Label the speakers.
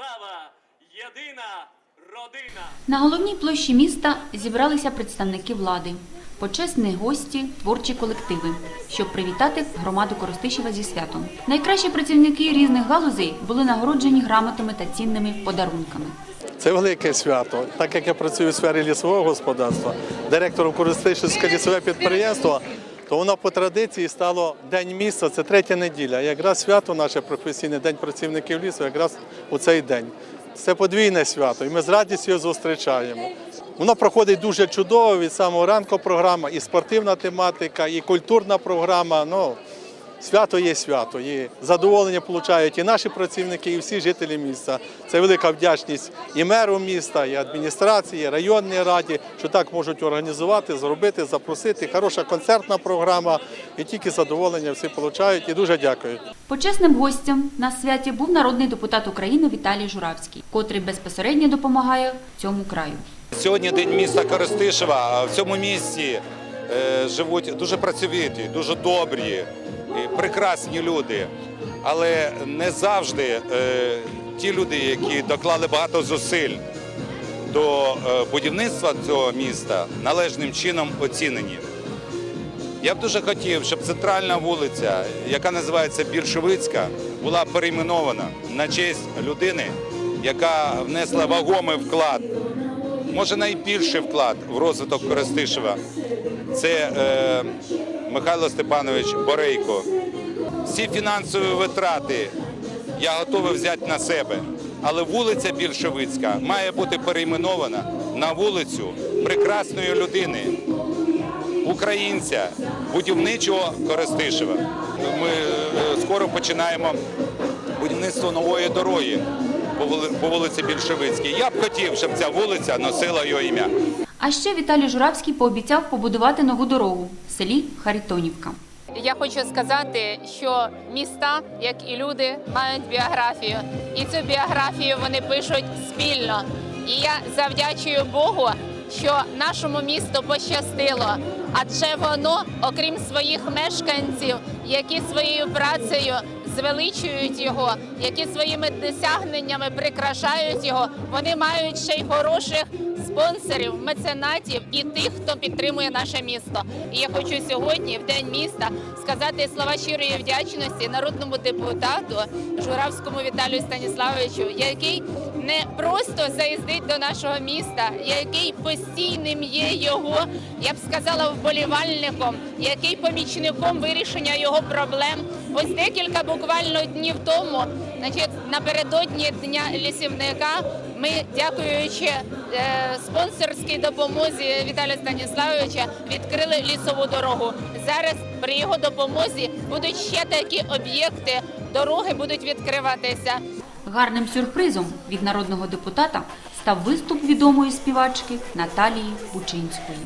Speaker 1: держава, єдина родина.
Speaker 2: На головній площі міста зібралися представники влади, почесні гості, творчі колективи, щоб привітати громаду Коростишева зі святом. Найкращі працівники різних галузей були нагороджені грамотами та цінними подарунками.
Speaker 3: Це велике свято. Так як я працюю у сфері лісового господарства, директором Користишівське лісове підприємство, то воно по традиції стало День міста, це третя неділя. Якраз свято наше професійне День працівників лісу, якраз у цей день. Це подвійне свято, і ми з радістю його зустрічаємо. Воно проходить дуже чудово від самого ранку програма, і спортивна тематика, і культурна програма. Ну, Свято є свято, і задоволення получають і наші працівники, і всі жителі міста. Це велика вдячність і меру міста, і адміністрації, і районній раді, що так можуть організувати, зробити, запросити. Хороша концертна програма, і тільки задоволення всі получають. І дуже дякую.
Speaker 2: Почесним гостем на святі був народний депутат України Віталій Журавський, котрий безпосередньо допомагає цьому краю.
Speaker 4: Сьогодні день міста Коростишева. В цьому місті е, живуть дуже працьовиті, дуже добрі, прекрасні люди. Але не завжди е, ті люди, які доклали багато зусиль до е, будівництва цього міста, належним чином оцінені. Я б дуже хотів, щоб центральна вулиця, яка називається Більшовицька, була перейменована на честь людини, яка внесла вагомий вклад може найбільший вклад в розвиток Коростишева це е, Михайло Степанович Борейко. Всі фінансові витрати я готовий взяти на себе, але вулиця Більшовицька має бути перейменована на вулицю прекрасної людини, українця, будівничого Коростишева. Ми е, скоро починаємо будівництво нової дороги по вулиці Більшовицькій. Я б хотів, щоб ця вулиця носила його ім'я.
Speaker 2: А ще Віталій Журавський пообіцяв побудувати нову дорогу в селі Харитонівка.
Speaker 5: Я хочу сказати, що міста, як і люди, мають біографію, і цю біографію вони пишуть спільно. І я завдячую Богу, що нашому місту пощастило, адже воно, окрім своїх мешканців, які своєю працею звеличують його, які своїми досягненнями прикрашають його, вони мають ще й хороших спонсорів, меценатів і тих, хто підтримує наше місто. І я хочу сьогодні, в день міста, сказати слова щирої вдячності народному депутату Журавському Віталію Станіславовичу, який не просто заїздить до нашого міста, який постійним є його, я б сказала, вболівальником, який помічником вирішення його проблем. Ось декілька буквально днів тому, значить, напередодні дня лісівника, ми, дякуючи е, спонсорській допомозі Віталія Станіславовича, відкрили лісову дорогу. Зараз при його допомозі будуть ще такі об'єкти, дороги будуть відкриватися.
Speaker 2: Гарним сюрпризом від народного депутата став виступ відомої співачки Наталії Бучинської.